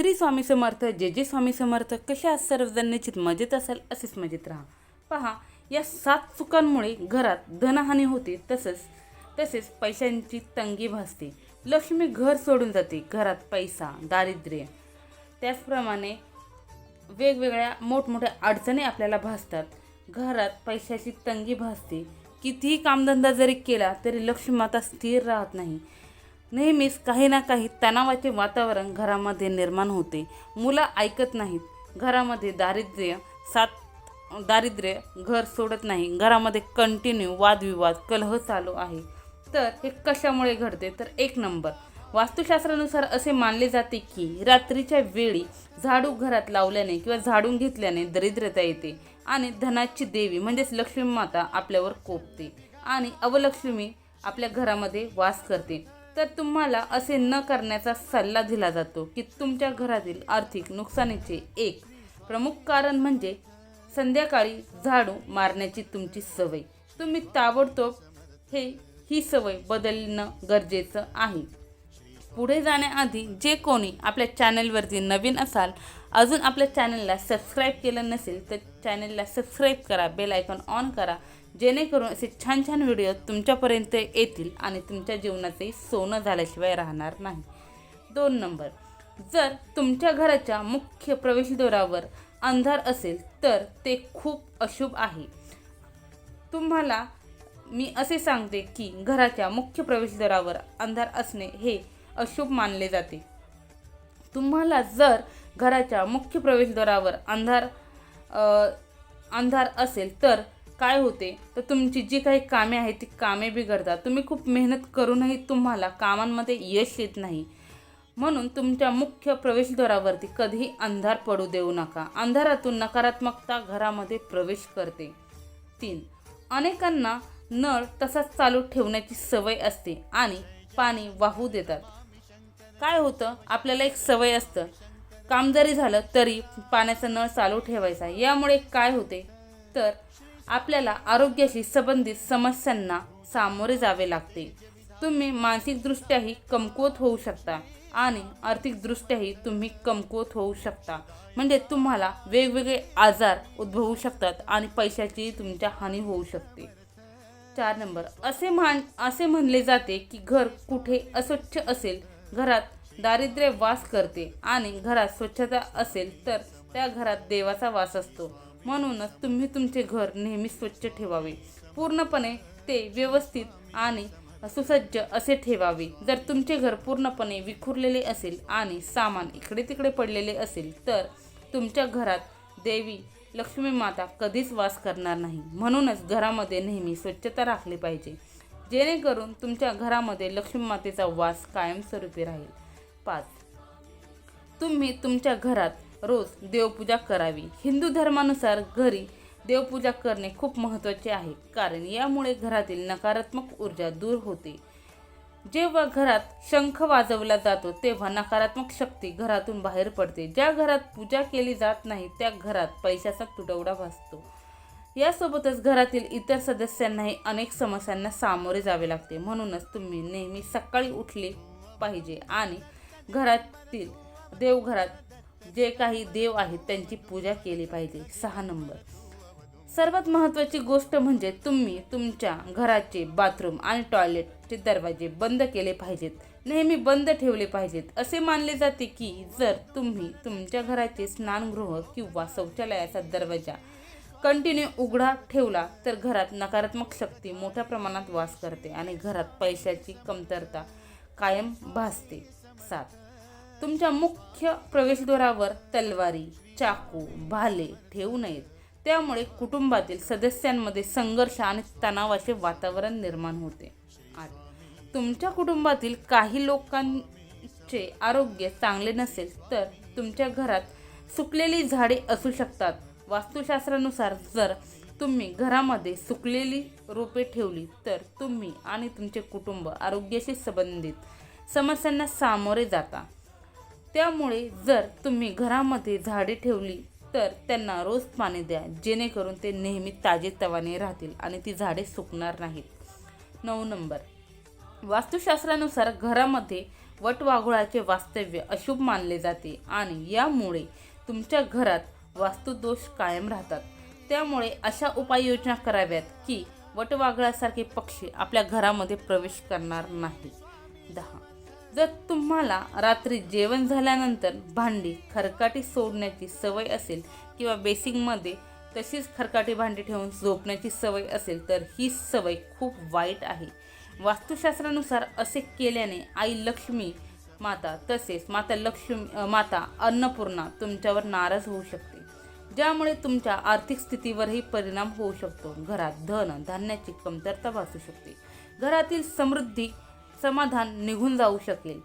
श्री स्वामी समर्थ जे जे स्वामी समर्थ कशा आहात सर्वजण निश्चित मजेत असेल असेच मजेत राहा. पहा या सात चुकांमुळे घरात धनहानी होते तसंच तसेच पैशांची तंगी भासते. लक्ष्मी घर सोडून जाते घरात पैसा दारिद्र्य. त्याचप्रमाणे वेगवेगळ्या मोठमोठ्या अडचणी आपल्याला भासतात. घरात पैशाची तंगी भासते. कितीही कामधंदा जरी केला तरी लक्ष्मीमाता स्थिर राहत नाही. नेहमीच काही ना काही तणावाचे वातावरण घरामध्ये निर्माण होते. मुलं ऐकत नाहीत. घरामध्ये दारिद्र्य सात दारिद्र्य घर सोडत नाही. घरामध्ये कंटिन्यू वादविवाद कलह चालू आहे. तर हे कशामुळे घडते? तर एक नंबर. वास्तुशास्त्रानुसार असे मानले जाते की रात्रीच्या वेळी झाडू घरात लावल्याने किंवा झाडून घेतल्याने दरिद्रता येते आणि धनाची देवी म्हणजेच लक्ष्मी माता आपल्यावर कोपते आणि अवलक्ष्मी आपल्या घरामध्ये वास करते. तर तुम्हाला असे न करण्याचा सल्ला दिला जातो की तुमच्या घरातील आर्थिक नुकसानीचे एक प्रमुख कारण म्हणजे संध्याकाळी झाडू मारण्याची तुमची सवय. तुम्ही ताबडतोब हे ही सवय बदलणं गरजेचं आहे. पुढे जाण्याआधी जे कोणी आपल्या चॅनलवरती नवीन असाल अजून आपल्या चॅनलला सबस्क्राईब केलं नसेल तर चॅनलला सबस्क्राईब करा बेल आयकॉन ऑन करा जेणेकरून असे छान छान व्हिडिओ तुमच्यापर्यंत येतील आणि तुमच्या जीवनाचंही सोनं झाल्याशिवाय राहणार नाही. दोन नंबर जर तुमच्या घराच्या मुख्य प्रवेशद्वारावर अंधार असेल तर ते खूप अशुभ आहे. तुम्हाला मी असे सांगते की घराच्या मुख्य प्रवेशद्वारावर अंधार असणे हे अशुभ मानले जाते. तुम्हाला जर घराच्या मुख्य प्रवेशद्वारावर अंधार अंधार असेल तर काय होते? तर तुमची जी काही कामे आहेत ती कामे बिघडतात. तुम्ही खूप मेहनत करूनही तुम्हाला कामांमध्ये यश येत नाही. म्हणून तुमच्या मुख्य प्रवेशद्वारावरती कधीही अंधार पडू देऊ नका. अंधारातून नकारात्मकता घरामध्ये प्रवेश करते. तीन अनेकांना नळ तसाच चालू ठेवण्याची सवय असते आणि पाणी वाहू देतात. काय होतं? आपल्याला एक सवय असतं. काम जरी झालं तरी पाण्याचा नळ चालू ठेवायचा यामुळे काय होते? तर आपल्याला आरोग्याशी संबंधित समस्यांना सामोरे जावे लागते. तुम्ही मानसिकदृष्ट्याही कमकुवत होऊ शकता आणि आर्थिकदृष्ट्याही तुम्ही कमकुवत होऊ शकता. म्हणजे तुम्हाला वेगवेगळे आजार उद्भवू शकतात आणि पैशाचीही तुमच्या हानी होऊ शकते. चार नंबर. असे मान असे म्हणले जाते की घर कुठे अस्वच्छ असेल घरात दारिद्र्य वास करते आणि घरात स्वच्छता असेल तर त्या घरात देवाचा वास असतो. म्हणूनच तुम्ही तुमचे घर नेहमी स्वच्छ ठेवावे. पूर्णपणे ते व्यवस्थित आणि सुसज्ज असे ठेवावे. जर तुमचे घर पूर्णपणे विखुरलेले असेल आणि सामान इकडे तिकडे पडलेले असेल तर तुमच्या घरात देवी लक्ष्मी माता कधीच वास करणार नाही. म्हणूनच घरामध्ये नेहमी स्वच्छता राखली पाहिजे. जेणेकरून तुमच्या घरामध्ये लक्ष्मी मातेचा वास कायमस्वरूपी राहील. पाच. तुम्ही तुमच्या घरात रोज देवपूजा करावी. हिंदू धर्मानुसार घरी देवपूजा करणे खूप महत्त्वाचे आहे. कारण यामुळे घरातील नकारात्मक ऊर्जा दूर होते. जेव्हा घरात शंख वाजवला जातो तेव्हा नकारात्मक शक्ती घरातून बाहेर पडते. ज्या घरात पूजा केली जात नाही त्या घरात पैशाचा तुटवडा भासतो. यासोबतच घरातील इतर सदस्यांनाही अनेक समस्यांना सामोरे जावे लागते. म्हणूनच तुम्ही नेहमी सकाळी उठले पाहिजे आणि घरातील देवघरात जे काही देव आहेत त्यांची पूजा केली पाहिजे. सहा नंबर. सर्वात महत्त्वाची गोष्ट म्हणजे तुम्ही तुमच्या घराचे बाथरूम आणि टॉयलेटचे दरवाजे बंद केले पाहिजेत. नेहमी बंद ठेवले पाहिजेत. असे मानले जाते की जर तुम्ही तुमच्या घराचे स्नानगृह किंवा शौचालयाचा दरवाजा कंटिन्यू उघडा ठेवला तर घरात नकारात्मक शक्ती मोठ्या प्रमाणात वास करते आणि घरात पैशाची कमतरता कायम भासते. सात. तुमच्या मुख्य प्रवेशद्वारावर तलवारी चाकू भाले ठेवू नयेत. त्यामुळे कुटुंबातील सदस्यांमध्ये संघर्ष आणि तणावाचे वातावरण निर्माण होते. आठ तुमच्या कुटुंबातील काही लोकांचे आरोग्य चांगले नसेल तर तुमच्या घरात सुकलेली झाडे असू शकतात. वास्तुशास्त्रानुसार जर तुम्ही घरामध्ये सुकलेली रोपे ठेवली तर तुम्ही आणि तुमचे कुटुंब आरोग्याशी संबंधित समस्यांना सामोरे जाता. त्यामुळे जर तुम्ही घरामध्ये झाडे ठेवली तर त्यांना रोज पाणी द्या जेणेकरून ते नेहमी ताजेतवाने राहतील आणि ती झाडे सुकणार नाहीत. नऊ नंबर. वास्तुशास्त्रानुसार घरामध्ये वटवाघुळाचे वास्तव्य अशुभ मानले जाते आणि यामुळे तुमच्या घरात वास्तुदोष कायम राहतात. त्यामुळे अशा उपाययोजना कराव्यात की वटवाघळासारखे पक्षी आपल्या घरामध्ये प्रवेश करणार नाही. दहा. जर तुम्हाला रात्री जेवण झाल्यानंतर भांडी खरकाटी सोडण्याची सवय असेल किंवा बेसिंगमध्ये तशीच खरकाटी भांडी ठेवून झोपण्याची सवय असेल तर ही सवय खूप वाईट आहे. वास्तुशास्त्रानुसार असे केल्याने आई लक्ष्मी माता तसेच माता लक्ष्मी माता अन्नपूर्णा तुमच्यावर नाराज होऊ शकते. ज्यामुळे तुमच्या आर्थिक स्थितीवरही परिणाम होऊ शकतो. घरात धन धान्याची कमतरता भासू शकते. घरातील समृद्धी समाधान निघून जाऊ शकेल.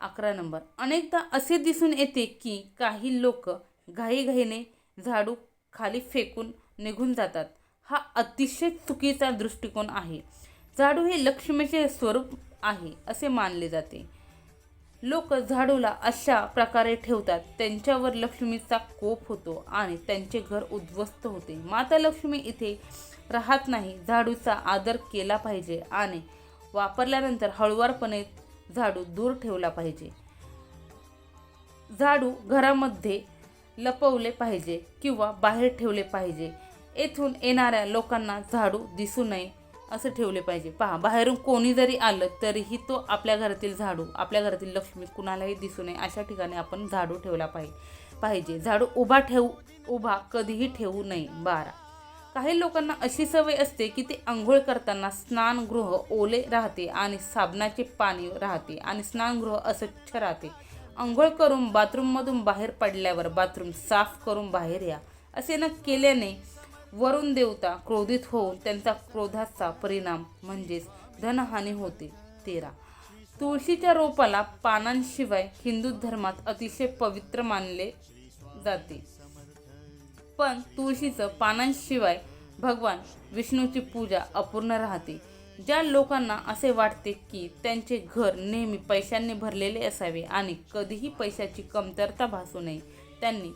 अकरा नंबर. अनेकदा असे दिसून येते की काही लोक घाईघाईने झाडू खाली फेकून निघून जातात. हा अतिशय चुकीचा दृष्टिकोन आहे. झाडू हे लक्ष्मीचे स्वरूप आहे असे मानले जाते. लोक झाडूला अशा प्रकारे ठेवतात त्यांच्यावर लक्ष्मीचा कोप होतो आणि त्यांचे घर उद्ध्वस्त होते. माता लक्ष्मी इथे राहत नाही. झाडूचा आदर केला पाहिजे आणि वापरल्यानंतर हळुवारपणे झाडू दूर ठेवला पाहिजे. झाडू घरामध्ये लपवले पाहिजे किंवा बाहेर ठेवले पाहिजे. येथून येणाऱ्या लोकांना झाडू दिसू नये असं ठेवले पाहिजे. पहा बाहेरून कोणी जरी आलं तरीही तो आपल्या घरातील झाडू आपल्या घरातील लक्ष्मी कुणालाही दिसू नये अशा ठिकाणी आपण झाडू ठेवला पाहिजे पाहिजे. झाडू उभा ठेवू उभा कधीही ठेवू नये. बारा. काही लोकांना अशी सवय असते की ते आंघोळ करताना स्नानगृह ओले राहते आणि साबणाचे पाणी राहते आणि स्नानगृह अस्वच्छ राहते. आंघोळ करून बाथरूममधून बाहेर पडल्यावर बाथरूम साफ करून बाहेर या. असे न केल्याने वरुण देवता क्रोधित होऊन त्यांचा क्रोधाचा परिणाम म्हणजेच धनहानी होते. तेरा. तुळशीच्या रोपाला पानांशिवाय हिंदू धर्मात अतिशय पवित्र मानले जाते. पण तुळशीचं पानांशिवाय भगवान विष्णूची पूजा अपूर्ण राहते. ज्या लोकांना असे वाटते की त्यांचे घर नेहमी पैशांनी भरलेले असावे आणि कधीही पैशाची कमतरता भासू नये त्यांनी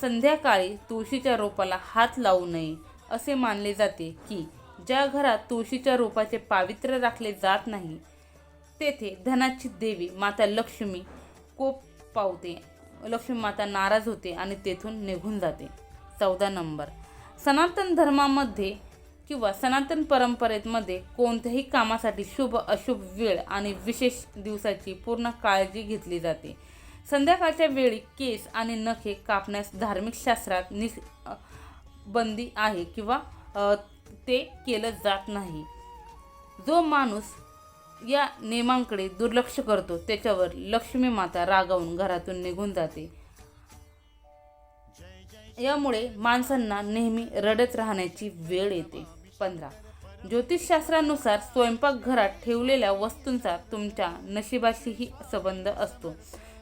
संध्याकाळी तुळशीच्या रोपाला हात लावू नये असे मानले जाते की ज्या घरात तुळशीच्या रोपाचे पावित्र्य राखले जात नाही तेथे धनाची देवी माता लक्ष्मी कोप पावते लक्ष्मी माता नाराज होते आणि तेथून निघून जाते. चौदा नंबर. सनातन धर्मामध्ये किंवा सनातन परंपरेमध्ये कोणत्याही कामासाठी शुभ अशुभ वेळ आणि विशेष दिवसाची पूर्ण काळजी घेतली जाते. संध्याकाळच्या वेळी केस आणि नखे कापण्यास धार्मिक शास्त्रात निस बंदी आहे किंवा ते केलं जात नाही. जो माणूस या नियमांकडे दुर्लक्ष करतो त्याच्यावर लक्ष्मी माता रागावून घरातून निघून जाते. यामुळे माणसांना नेहमी रडत राहण्याची वेळ येते. पंधरा. ज्योतिषशास्त्रानुसार स्वयंपाकघरात ठेवलेल्या वस्तूंचा तुमच्या नशिबाशीही संबंध असतो.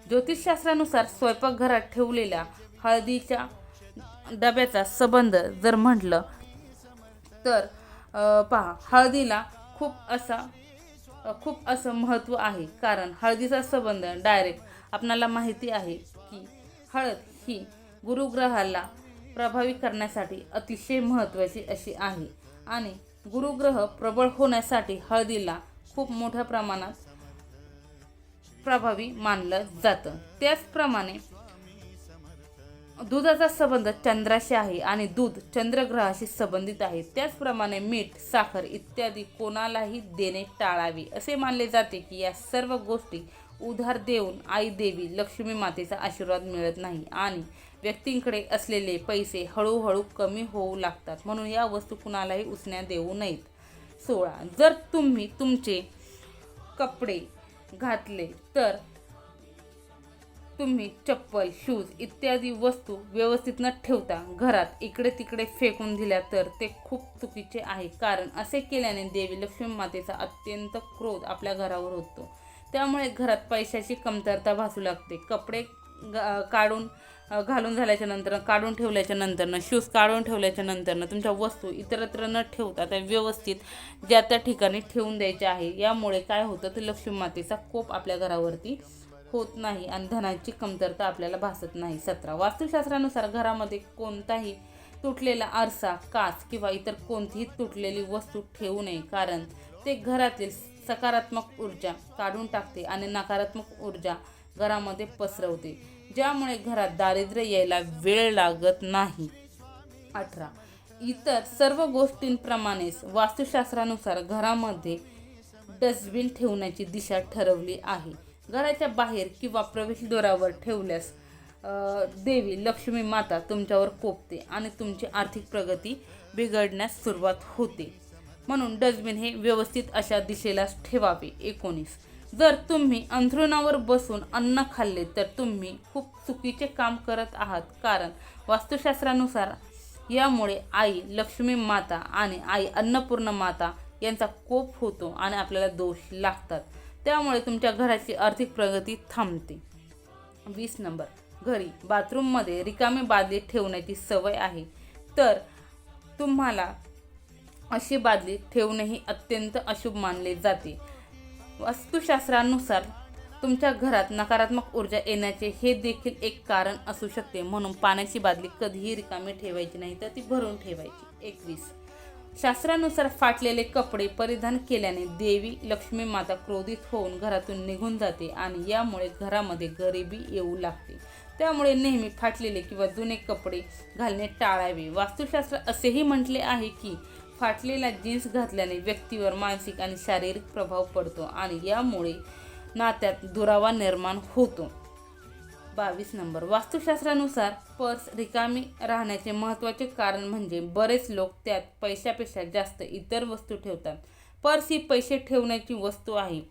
ज्योतिषशास्त्रानुसार स्वयंपाकघरात ठेवलेल्या हळदीच्या डब्याचा संबंध जर म्हटलं तर पहा हळदीला खूप असा खूप असं महत्त्व आहे. कारण हळदीचा संबंध डायरेक्ट आपणाला माहिती आहे की हळद ही गुरुग्रहाला प्रभावी करण्यासाठी अतिशय महत्त्वाची अशी आहे. आणि गुरुग्रह प्रबळ होण्यासाठी हळदीला खूप मोठ्या प्रमाणात प्रभावी मानलं जातं. त्याचप्रमाणे दुधाचा संबंध चंद्राशी आहे आणि दूध चंद्रग्रहाशी संबंधित आहे. त्याचप्रमाणे मीठ साखर इत्यादी कोणालाही देणे टाळावे असे मानले जाते की या सर्व गोष्टी उधार देऊन आई देवी लक्ष्मी मातेचा आशीर्वाद मिळत नाही आणि व्यक्तींकडे असलेले पैसे हळूहळू कमी होऊ लागतात. म्हणून या वस्तू कुणालाही उसण्या देऊ नयेत. सोळा. जर तुम्ही तुमचे कपडे घातले तर तुम्ही चप्पल शूज इत्यादी वस्तू व्यवस्थित न ठेवता घरात इकडे तिकडे फेकून दिल्या तर ते खूप चुकीचे आहे. कारण असे केल्याने देवी लक्ष्मी मातेचा अत्यंत क्रोध आपल्या घरावर होतो. त्यामुळे घरात पैशाची कमतरता भासू लागते. कपडे काढून घालून झाल्याच्यानंतर काढून ठेवल्याच्या नंतरनं शूज काढून ठेवल्याच्या नंतरनं तुमच्या वस्तू इतरत्र न ठेवता त्या व्यवस्थित ज्या त्या ठिकाणी ठेवून द्यायच्या आहे यामुळे काय होतं तर लक्ष्मी मातेचा कोप आपल्या घरावरती होत नाही आणि धनाची कमतरता आपल्याला भासत नाही. सतरा. वास्तुशास्त्रानुसार घरामध्ये कोणताही तुटलेला आरसा काच किंवा इतर कोणतीही तुटलेली वस्तू ठेवू नये कारण ते घरातील सकारात्मक ऊर्जा काढून टाकते आणि नकारात्मक ऊर्जा घरामध्ये पसरवते. ज्यामुळे घरात दारिद्र्य यायला वेळ लागत नाही. अठरा. इतर सर्व गोष्टींप्रमाणेच वास्तुशास्त्रानुसार घरामध्ये डस्टबिन ठेवण्याची दिशा ठरवली आहे. घराच्या बाहेर किंवा प्रवेशद्वारावर ठेवल्यास देवी लक्ष्मी माता तुमच्यावर कोपते आणि तुमची आर्थिक प्रगती बिघडण्यास सुरुवात होते. म्हणून डस्टबिन हे व्यवस्थित अशा दिशेलाच ठेवावे. एकोणीस. जर तुम्ही अंथरुणावर बसून अन्न खाल्ले तर तुम्ही खूप चुकीचे काम करत आहात. कारण वास्तुशास्त्रानुसार यामुळे आई लक्ष्मी माता आणि आई अन्नपूर्ण माता यांचा कोप होतो आणि आपल्याला दोष लागतात. त्यामुळे तुमच्या घराची आर्थिक प्रगती थांबते. वीस नंबर. घरी बाथरूममध्ये रिकामे बादली ठेवण्याची सवय आहे. तर तुम्हाला अशी बादली ठेवणेही अत्यंत अशुभ मानले जाते. वास्तुशास्त्रानुसार तुमच्या घरात नकारात्मक ऊर्जा येण्याचे हे देखील एक कारण असू शकते. म्हणून पाण्याची बादली कधीही रिकामी ठेवायची नाही तर ती भरून ठेवायची. एकवीस. शास्त्रानुसार फाटलेले कपडे परिधान केल्याने देवी लक्ष्मी माता क्रोधित होऊन घरातून निघून जाते आणि यामुळे घरामध्ये गरिबी येऊ लागते. त्यामुळे नेहमी फाटलेले किंवा जुने कपडे घालणे टाळावे. वास्तुशास्त्र असेही म्हटले आहे की फाटलेला जीन्स घातल्याने व्यक्तीवर मानसिक आणि शारीरिक प्रभाव पडतो आणि यामुळे नात्यात दुरावा निर्माण होतो. बावीस नंबर. वास्तुशास्त्रानुसार पर्स रिकामी राहण्याचे महत्त्वाचे कारण म्हणजे बरेच लोक त्यात पैशापेक्षा जास्त इतर वस्तू ठेवतात. पर्स ही पैसे ठेवण्याची वस्तू आहे.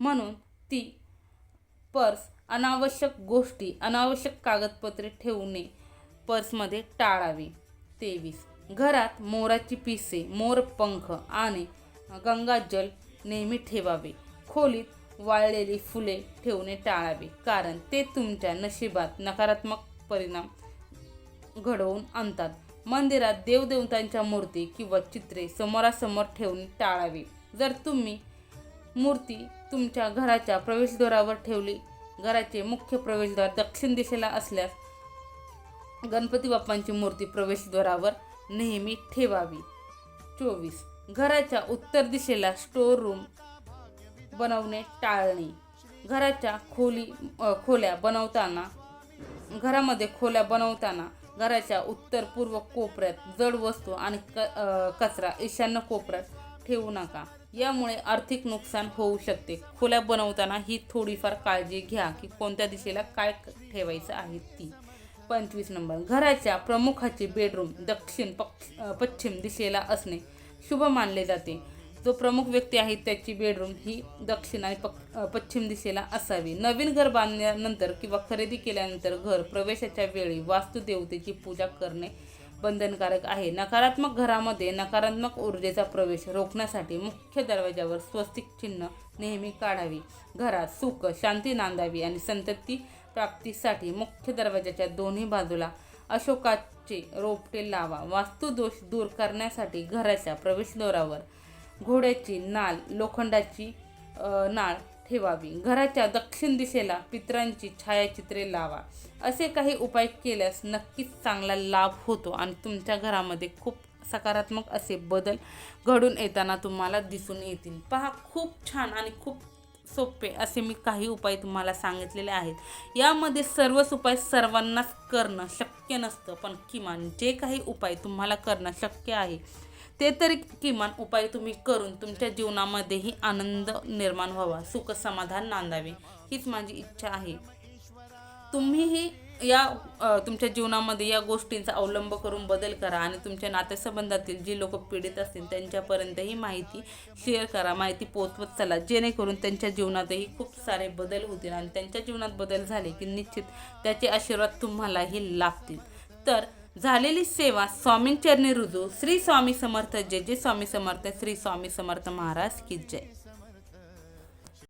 म्हणून ती पर्स अनावश्यक गोष्टी अनावश्यक कागदपत्रे ठेवणे पर्समध्ये टाळावी. तेवीस. घरात मोराची पिसे मोरपंख आणि गंगाजल नेहमी ठेवावे. खोलीत वाळलेली फुले ठेवणे टाळावे कारण ते तुमच्या नशिबात नकारात्मक परिणाम घडवून आणतात. मंदिरात देवदेवतांच्या मूर्ती किंवा चित्रे समोरासमोर ठेवणे टाळावे. जर तुम्ही मूर्ती तुमच्या घराच्या प्रवेशद्वारावर ठेवली घराचे मुख्य प्रवेशद्वार दक्षिण दिशेला असल्यास गणपती बाप्पांची मूर्ती प्रवेशद्वारावर नेहमी ठेवावी. चोवीस. घराच्या उत्तर दिशेला स्टोर रूम बनवणे टाळणे. घराच्या खोली खोल्या बनवताना घरामध्ये खोल्या बनवताना घराच्या उत्तर पूर्व कोपऱ्यात जड वस्तू आणि क कचरा ईशान्य कोपऱ्यात ठेवू नका. यामुळे आर्थिक नुकसान होऊ शकते. खोल्या बनवताना ही थोडीफार काळजी घ्या की कोणत्या दिशेला काय ठेवायचं आहे ती. पंचवीस नंबर. घराच्या प्रमुखाचे बेडरूम दक्षिण पक्ष पश्चिम दिशेला असणे शुभ मानले जाते. जो प्रमुख व्यक्ती आहे त्याची बेडरूम ही दक्षिण आणि पक् पश्चिम दिशेला असावी. नवीन घर बांधल्यानंतर किंवा खरेदी केल्यानंतर घर प्रवेशाच्या वेळी वास्तुदेवतेची पूजा करणे बंधनकारक आहे. नकारात्मक घरामध्ये नकारात्मक ऊर्जेचा प्रवेश रोखण्यासाठी मुख्य दरवाजावर स्वस्तिक चिन्ह नेहमी काढावी. घरात सुख शांती नांदावी आणि संतती प्राप्तीसाठी मुख्य दरवाजाच्या दोन्ही बाजूला अशोकाचे रोपटे लावा. वास्तुदोष दूर करण्यासाठी घराच्या प्रवेशद्वारावर घोड्याची नाल लोखंडाची नाळ ठेवावी. घराच्या दक्षिण दिशेला पितरांची छायाचित्रे लावा. असे काही उपाय केल्यास नक्कीच चांगला लाभ होतो आणि तुमच्या घरामध्ये खूप सकारात्मक असे बदल घडून येताना तुम्हाला दिसून येतील. पहा खूप छान आणि खूप सोपे असे मी काही उपाय तुम्हाला सांगितलेले आहेत. यामध्ये सर्वच उपाय सर्वांनाच करणं शक्य नसतं पण किमान जे काही उपाय तुम्हाला करणं शक्य आहे ते तरी किमान उपाय तुम्ही करून तुमच्या जीवनामध्येही आनंद निर्माण व्हावा सुख समाधान नांदावे हीच माझी इच्छा आहे. तुम्हीही या तुमच्या जीवनामध्ये या गोष्टींचा अवलंब करून बदल करा आणि तुमच्या नातेसंबंधातील जी लोक पीडित असतील त्यांच्यापर्यंत ही माहिती शेअर करा माहिती पोचवत चला. जेणेकरून त्यांच्या जीवनातही खूप सारे बदल होतील आणि त्यांच्या जीवनात बदल झाले की निश्चित त्याचे आशीर्वाद तुम्हालाही लाभतील. तर झालेली सेवा स्वामींचरणी रुजू. श्री स्वामी समर्थ जय जय स्वामी समर्थ श्री स्वामी समर्थ महाराज की जय.